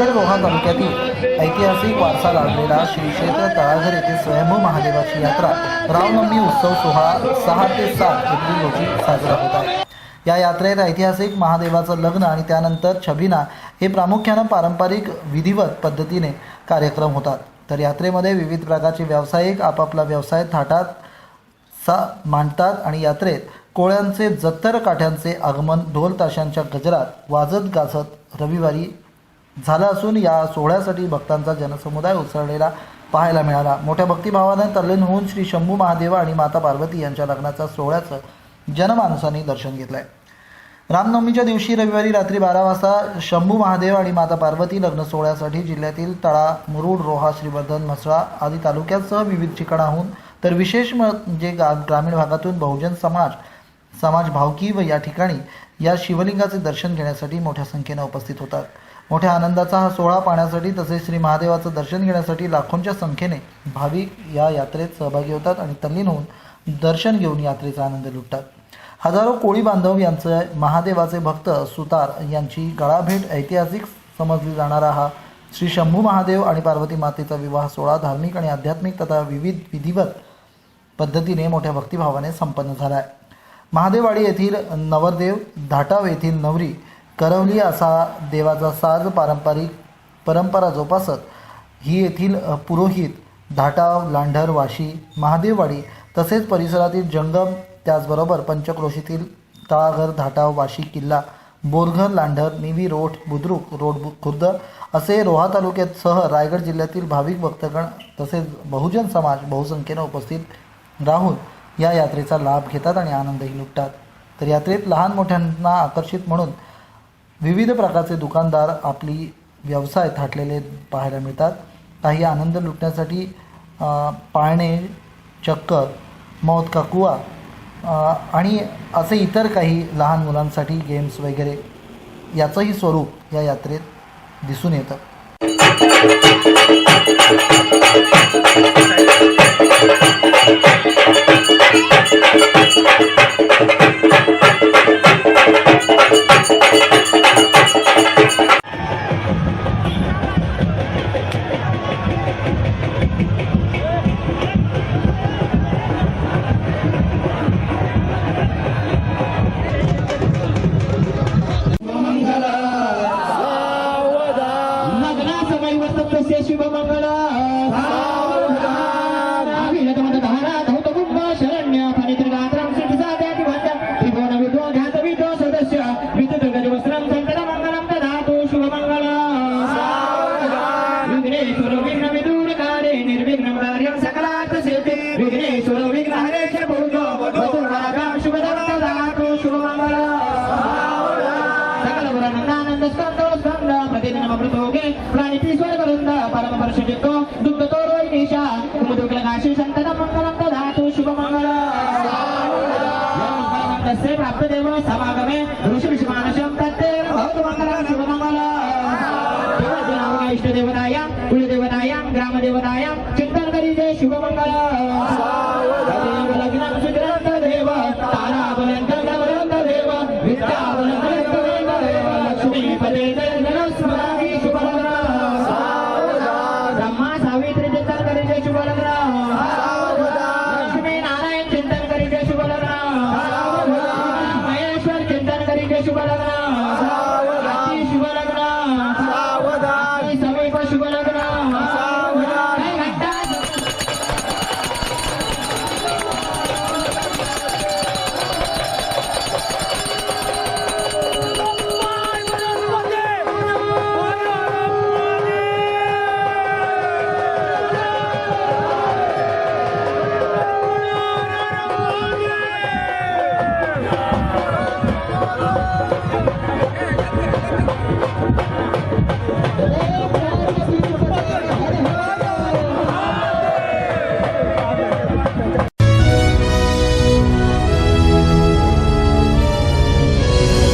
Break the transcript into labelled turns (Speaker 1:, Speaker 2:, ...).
Speaker 1: रायगड रोहा तालुक्यातील ऐतिहासिक वारसा लाभलेला श्री क्षेत्र तळाघर येथे स्वयंभू महादेवाची यात्रा रामनवमी उत्सव सोहळा सहा ते सात एप्रिल रोजी साजरा होत आहे. या यात्रेत ऐतिहासिक महादेवाचं लग्न आणि त्यानंतर छबिना हे प्रामुख्यानं पारंपरिक विधिवत पद्धतीने कार्यक्रम होतात. तर यात्रेमध्ये विविध प्रकारचे व्यावसायिक आपापला व्यवसाय थाटात सा मांडतात आणि यात्रेत कोळ्यांचे जत्तर काठ्यांचे आगमन ढोल ताशांच्या गजरात वाजत गाजत रविवारी झाला असून या सोहळ्यासाठी भक्तांचा जनसमुदाय उसळलेला पाहायला मिळाला. मोठ्या भक्तिभावानं तल्लीन होऊन श्री शंभू महादेव आणि माता पार्वती यांच्या लग्नाचा सोहळ्याचं जनमानसाने दर्शन घेतलंय. रामनवमीच्या दिवशी रविवारी रात्री बारा वाजता शंभू महादेव आणि माता पार्वती लग्न सोहळ्यासाठी जिल्ह्यातील तळा मुरुड रोहा श्रीवर्धन म्हसळा आदी तालुक्यासह विविध ठिकाणाहून तर विशेष म्हणजे गा ग्रामीण भागातून बहुजन समाज समाज भावकी व या ठिकाणी या शिवलिंगाचे दर्शन घेण्यासाठी मोठ्या संख्येने उपस्थित होतात. मोठ्या आनंदाचा हा सोहळा पाहण्यासाठी तसेच श्री महादेवाचं दर्शन घेण्यासाठी लाखोंच्या संख्येने भाविक या यात्रेत सहभागी होतात आणि तल्लीन होऊन दर्शन घेऊन यात्रेचा आनंद लुटतात. हजारो कोळी बांधव यांचे महादेवाचे भक्त सुतार यांची गळाभेट ऐतिहासिक समजली जाणारा हा श्री शंभू महादेव आणि पार्वती मातेचा विवाह सोहळा धार्मिक आणि आध्यात्मिक तथा विविध विधिवत पद्धतीने मोठ्या भक्तिभावाने संपन्न झाला आहे महादेववाडी येथील नवरदेव धाटाव येथील नवरी करवली असा देवाचा साज पारंपरिक परंपरा जोपासत ही येथील पुरोहित धाटाव लांढर वाशी महादेववाडी तसेच परिसरातील जंगम त्याचबरोबर पंचक्रोशीतील तळाघर धाटाव वाशी किल्ला बोरघर लांढर निवी रोठ बुद्रुक रोड बु- खुर्द असे रोहा तालुक्यासह रायगड जिल्ह्यातील भाविक भक्तगण तसेच बहुजन समाज बहुसंख्येनं उपस्थित राहून या यात्रेचा लाभ घेतात आणि आनंदही लुटतात. तर यात्रेत लहान मोठ्यांना आकर्षित म्हणून विविध प्रकारचे दुकानदार आपली व्यवसाय थाटलेले पाहायला मिळतात. काही आनंद लुटण्यासाठी पाळणे चक्कर मौत का कुवा आणि असे इतर काही लहान मुलांसाठी गेम्स वगैरे याचंही स्वरूप या यात्रेत दिसून येतं.
Speaker 2: तस्य शुभमङ्गल। विघ्नेश्वर विघ्न నమృతోగే ప్రాణిపీశ్వర వృంద పరమ పరుషుడితో దుగ్ధతో రోహిణీష కుముదుగ్ల కాశీ సంతత మంగళం దాతు శుభమంగళ తస్య ప్రాప్తదేవ సమాగమే ఋషి విషమానశం తత్తే భవతు మంగళ శుభమంగళ ఇష్టదేవతాయ కులదేవతాయ గ్రామదేవతాయ చింతన కరిదే శుభమంగళ లగ్నం Thank.